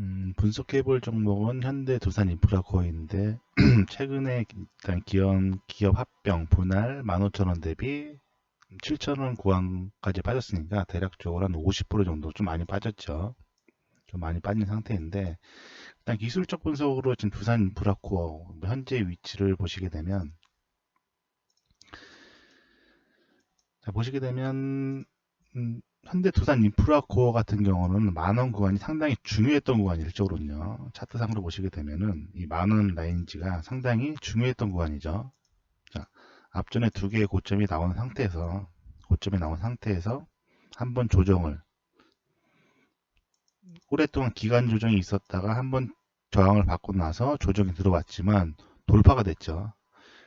음, 분석해볼 종목은 현대 두산 인프라코어인데 최근에 일단 기업, 기업 합병 분할 15,000원 대비 7,000원 구간까지 빠졌으니까 대략적으로 한 50% 정도 좀 많이 빠졌죠. 좀 많이 빠진 상태인데 일단 기술적 분석으로 지금 두산 인프라코어 현재 위치를 보시게 되면 자, 보시게 되면 음, 현대 두산 인프라 코어 같은 경우는 만원 구간이 상당히 중요했던 구간이 일적으로는요. 차트상으로 보시게 되면은 이 만원 라인지가 상당히 중요했던 구간이죠. 자, 앞전에 두 개의 고점이 나온 상태에서 고점이 나온 상태에서 한번 조정을 오랫동안 기간 조정이 있었다가 한번 저항을 받고 나서 조정이 들어왔지만 돌파가 됐죠.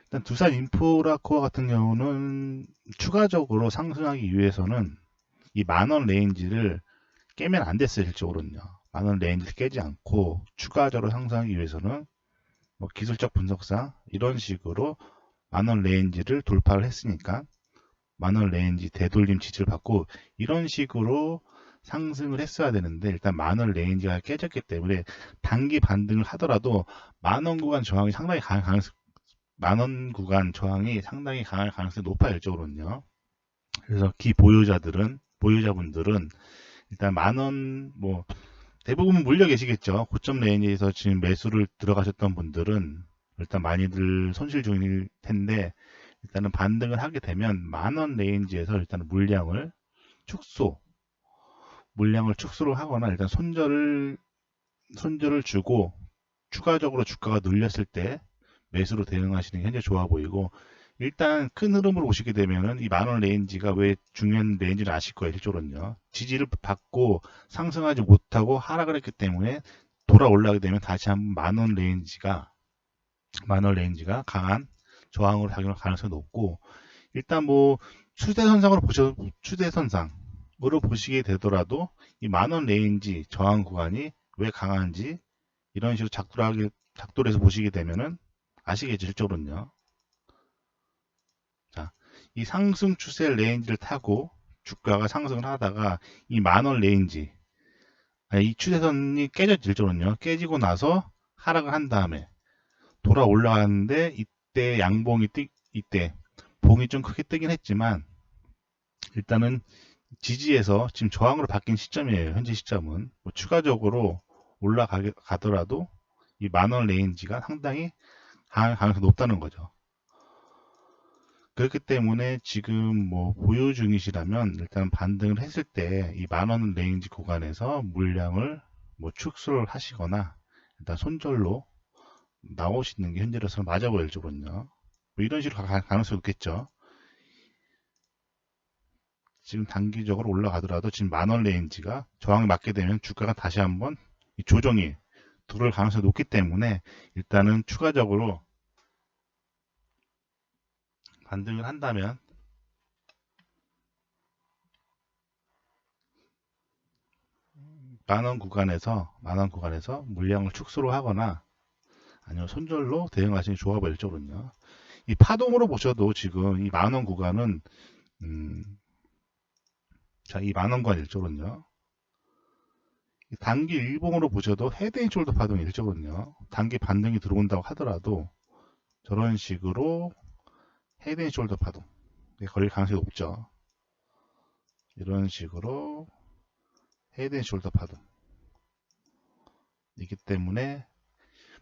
일단 두산 인프라 코어 같은 경우는 추가적으로 상승하기 위해서는 이 만원 레인지를 깨면 안 됐어요, 실적으로는요. 만원 레인지를 깨지 않고 추가적으로 상승하기 위해서는 뭐 기술적 분석상 이런 식으로 만원 레인지를 돌파를 했으니까 만원 레인지 되돌림 지지를 받고 이런 식으로 상승을 했어야 되는데 일단 만원 레인지가 깨졌기 때문에 단기 반등을 하더라도 만원 구간 저항이 상당히 강할 가능성 만원 구간 저항이 상당히 강할 가능성이 높아요, 일적으로는요. 그래서 기 보유자들은 보유자분들은 일단 만 원 뭐 대부분 물려 계시겠죠. 고점 레인지에서 지금 매수를 들어가셨던 분들은 일단 많이들 손실 중일 텐데 일단은 반등을 하게 되면 만 원 레인지에서 일단 물량을 축소 물량을 축소를 하거나 일단 손절을 손절을 주고 추가적으로 주가가 눌렸을 때 매수로 대응하시는 게 현재 좋아 보이고 일단 큰 흐름으로 보시게 되면은 이 만원 레인지가 왜 중요한 레인지를 아실 거예요. 실적으로는요. 지지를 받고 상승하지 못하고 하락을 했기 때문에 돌아 올라가게 되면 다시 한번 만원 레인지가 만원 레인지가 강한 저항으로 작용할 가능성이 높고 일단 뭐 추세선상으로 보셔 추세선상으로 보시게 되더라도 이 만원 레인지 저항 구간이 왜 강한지 이런 식으로 작도하게 작도를 해서 보시게 되면은 아시겠죠 실적으로는요. 이 상승 추세 레인지를 타고 주가가 상승을 하다가 이 만원 레인지 이 추세선이 깨졌질 줄은요. 깨지고 나서 하락을 한 다음에 돌아 올라가는데 이때 양봉이 뜨 이때 봉이 좀 크게 뜨긴 했지만 일단은 지지에서 지금 저항으로 바뀐 시점이에요. 현재 시점은. 뭐 추가적으로 올라가더라도 이 만원 레인지가 상당히 가능성이 높다는 거죠 그렇기 때문에 지금 뭐 보유 중이시라면 일단 반등을 했을 때 이 만원 레인지 구간에서 물량을 뭐 축소를 하시거나 일단 손절로 나오시는 게 현재로서는 맞아 보일 줄은요. 뭐 이런 식으로 갈 가능성이 있겠죠. 지금 단기적으로 올라가더라도 지금 만원 레인지가 저항에 맞게 되면 주가가 다시 한번 조정이 들어올 가능성이 높기 때문에 일단은 추가적으로 반등을 한다면 만원 구간에서 만원 구간에서 물량을 축소를 하거나 아니면 손절로 대응하시는 조합을 일적으로는요. 이 파동으로 보셔도 지금 이 만원 구간은 음, 자, 이 만원 구간 일적으로는요. 단기 일봉으로 보셔도 헤드앤숄더 파동이 일적으로는요. 단기 반등이 들어온다고 하더라도 저런 식으로 헤드앤숄더 파동. 걸릴 가능성이 높죠. 이런 식으로 헤드 앤 숄더 파동. 이기 때문에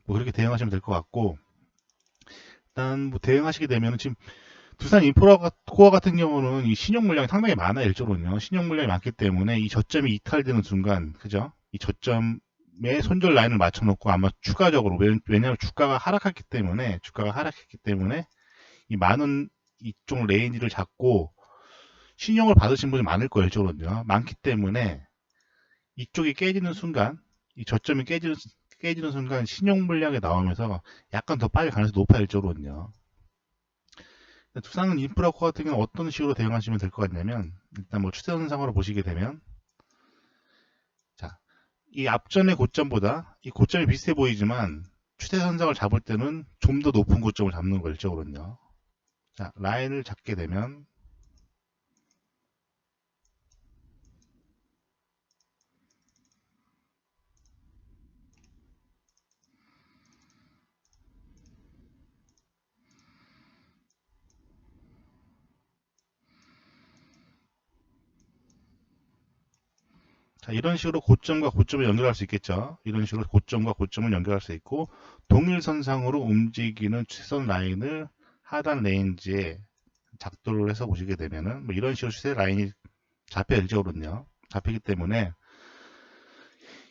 뭐 그렇게 대응하시면 될 것 같고 일단 뭐 대응하시게 되면 지금 두산 인프라 코어 같은 경우는 이 신용 물량이 상당히 많아요 일조로는요. 신용 물량이 많기 때문에 이 저점이 이탈되는 순간 그죠? 이 저점에 손절 라인을 맞춰놓고 아마 추가적으로 왜냐하면 주가가 하락했기 때문에 주가가 하락했기 때문에 이 많은 이쪽 레인지를 잡고 신용을 받으신 분이 많을 거예요, 이쪽으로는요. 많기 때문에 이쪽이 깨지는 순간, 이 저점이 깨지는, 깨지는 순간 신용 물량이 나오면서 약간 더 빨리 가능성이 높아요, 이쪽으로는요. 두산 인프라 코 같은 경우는 어떤 식으로 대응하시면 될 것 같냐면, 일단 뭐 추세선상으로 보시게 되면, 자, 이 앞전의 고점보다 이 고점이 비슷해 보이지만, 추세선상을 잡을 때는 좀 더 높은 고점을 잡는 거예요, 이쪽으로는요. 자, 라인을 잡게 되면 자, 이런 식으로 고점과 고점을 연결할 수 있겠죠. 이런 식으로 고점과 고점을 연결할 수 있고 동일선상으로 움직이는 최선 라인을 하단 레인지에 작도를 해서 보시게 되면은 뭐 이런 식으로 추세 라인이 잡혀 일적으로는요. 잡히기 때문에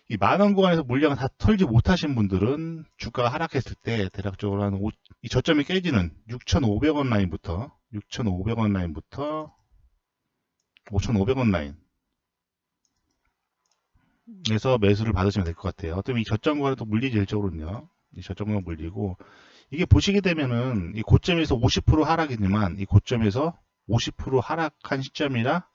이 만원 구간에서 물량을 다 털지 못하신 분들은 주가가 하락했을 때 대략적으로 한이 저점이 깨지는 6,500원 라인부터 6,500원 라인부터 5,500원 라인 에서 매수를 받으시면 될 것 같아요. 어쩌면 이 저점 구간에 또 물리지 일적으로는요. 이 저점 구간 물리고 이게 보시게 되면은 이 고점에서 50% 하락이지만 이 고점에서 50% 하락한 시점이라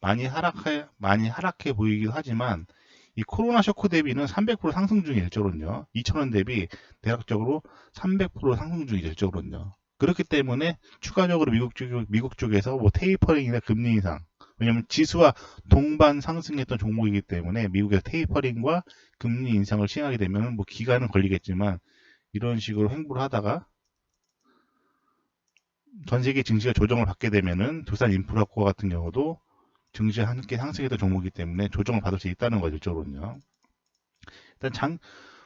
많이 하락해 많이 하락해 보이기도 하지만 이 코로나 쇼크 대비는 300% 상승 중이 일적으로는요. 2,000원 대비 대략적으로 300% 상승 중이 일적으로는요. 그렇기 때문에 추가적으로 미국 쪽 미국 쪽에서 뭐 테이퍼링이나 금리 인상 왜냐하면 지수와 동반 상승했던 종목이기 때문에 미국에서 테이퍼링과 금리 인상을 시행하게 되면 뭐 기간은 걸리겠지만 이런 식으로 행보를 하다가 전 세계 증시가 조정을 받게 되면은 두산 인프라코어 같은 경우도 증시와 함께 상승했던 종목이기 때문에 조정을 받을 수 있다는 거죠, 이쪽으로는요. 일단 장,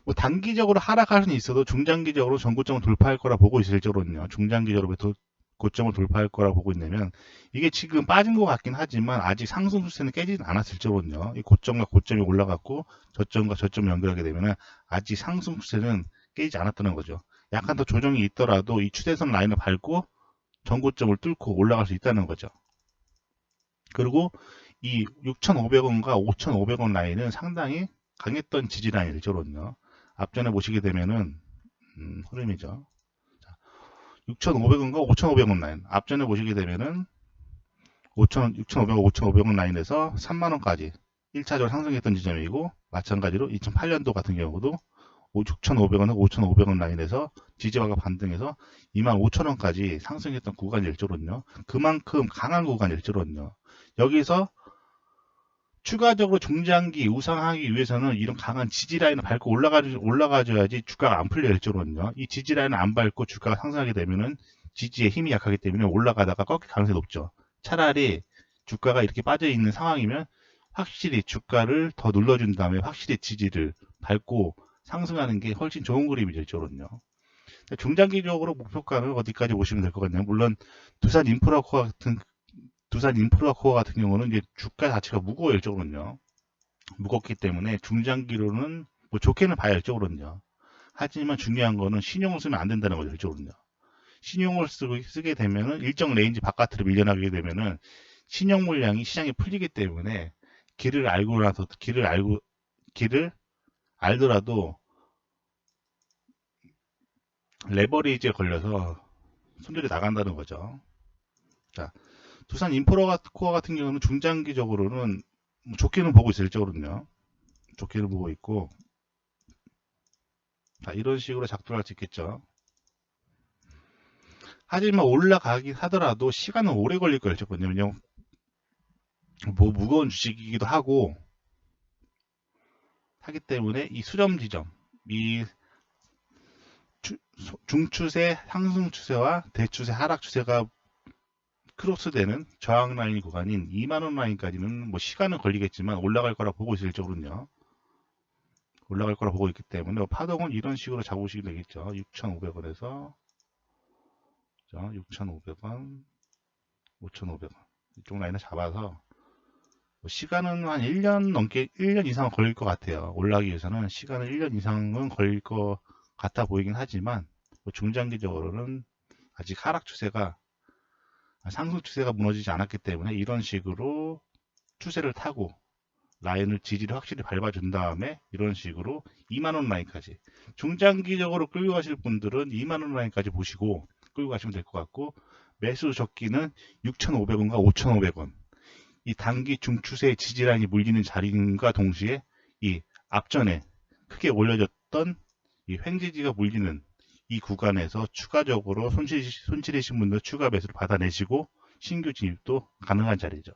뭐 단기적으로 하락할 수는 있어도 중장기적으로 전고점을 돌파할 거라 보고 있을 적으로는요. 중장기적으로 도, 고점을 돌파할 거라 보고 있냐면 이게 지금 빠진 것 같긴 하지만 아직 상승 추세는 깨지진 않았을 적으로는요. 이 고점과 고점이 올라갔고 저점과 저점을 연결하게 되면은 아직 상승 추세는 깨지지 않았다는 거죠. 약간 더 조정이 있더라도 이 추세선 라인을 밟고 전고점을 뚫고 올라갈 수 있다는 거죠. 그리고 이 6,500원과 5,500원 라인은 상당히 강했던 지지 라인이죠. 앞전에 보시게 되면은 음, 흐름이죠. 6,500원과 5,500원 라인. 앞전에 보시게 되면은 5,000, 6,500원, 5,500원 라인에서 3만원까지 1차적으로 상승했던 지점이고 마찬가지로 2008년도 같은 경우도 6,500원, 5,500원 라인에서 지지화가 반등해서 25,000원까지 상승했던 구간이 일조로는요. 그만큼 강한 구간이 일조로는요. 여기서 추가적으로 중장기 우상하기 위해서는 이런 강한 지지라인을 밟고 올라가, 올라가줘야지 주가가 안 풀려 일조로는요. 이 지지라인을 안 밟고 주가가 상승하게 되면은 지지에 힘이 약하기 때문에 올라가다가 꺾일 가능성이 높죠. 차라리 주가가 이렇게 빠져 있는 상황이면 확실히 주가를 더 눌러준 다음에 확실히 지지를 밟고 상승하는 게 훨씬 좋은 그림이죠, 이쪽으로는요. 중장기적으로 목표가는 어디까지 보시면 될 것 같냐면, 물론 두산 인프라코어 같은 두산 인프라코어 같은 경우는 이제 주가 자체가 무거워요, 이쪽으로는요. 무겁기 때문에 중장기로는 뭐 좋게는 봐야 이쪽으로는요. 하지만 중요한 거는 신용을 쓰면 안 된다는 거죠, 이쪽으로는요. 신용을 쓰고, 쓰게 되면은 일정 레인지 바깥으로 밀려나게 되면은 신용 물량이 시장에 풀리기 때문에 길을 알고 나서 길을 알고 길을 알더라도 레버리지에 걸려서 손들이 나간다는 거죠. 자, 두산 인프라 코어 같은 경우는 중장기적으로는 뭐 좋게는 보고 있을 적으로는요. 좋게는 보고 있고 자, 이런 식으로 작동할 수 있겠죠. 하지만 올라가긴 하더라도 시간은 오래 걸릴 거예요. 왜냐면 뭐 무거운 주식이기도 하고 하기 때문에 이 수렴 지점, 이 중추세 상승 추세와 대추세 하락 추세가 크로스되는 저항 라인 구간인 2만원 라인까지는 뭐 시간은 걸리겠지만 올라갈 거라 보고 있을 적으로는요. 올라갈 거라 보고 있기 때문에 파동은 이런 식으로 잡으시면 되겠죠. 6,500원에서 6,500원, 5,500원 이쪽 라인을 잡아서 뭐 시간은 한 1년 넘게 1년 이상은 걸릴 것 같아요. 올라가기 위해서는 시간은 1년 이상은 걸릴 것 같아 보이긴 하지만 뭐 중장기적으로는 아직 하락 추세가 상승 추세가 무너지지 않았기 때문에 이런 식으로 추세를 타고 라인을 지지를 확실히 밟아준 다음에 이런 식으로 2만원 라인까지 중장기적으로 끌고 가실 분들은 2만원 라인까지 보시고 끌고 가시면 될 것 같고 매수 적기는 6,500원과 5,500원. 이 단기 중추세 지지라인이 물리는 자리인가 동시에 이 앞전에 크게 올려졌던 이 횡지지가 물리는 이 구간에서 추가적으로 손실, 손실이신 분들 추가 매수를 받아내시고 신규 진입도 가능한 자리죠.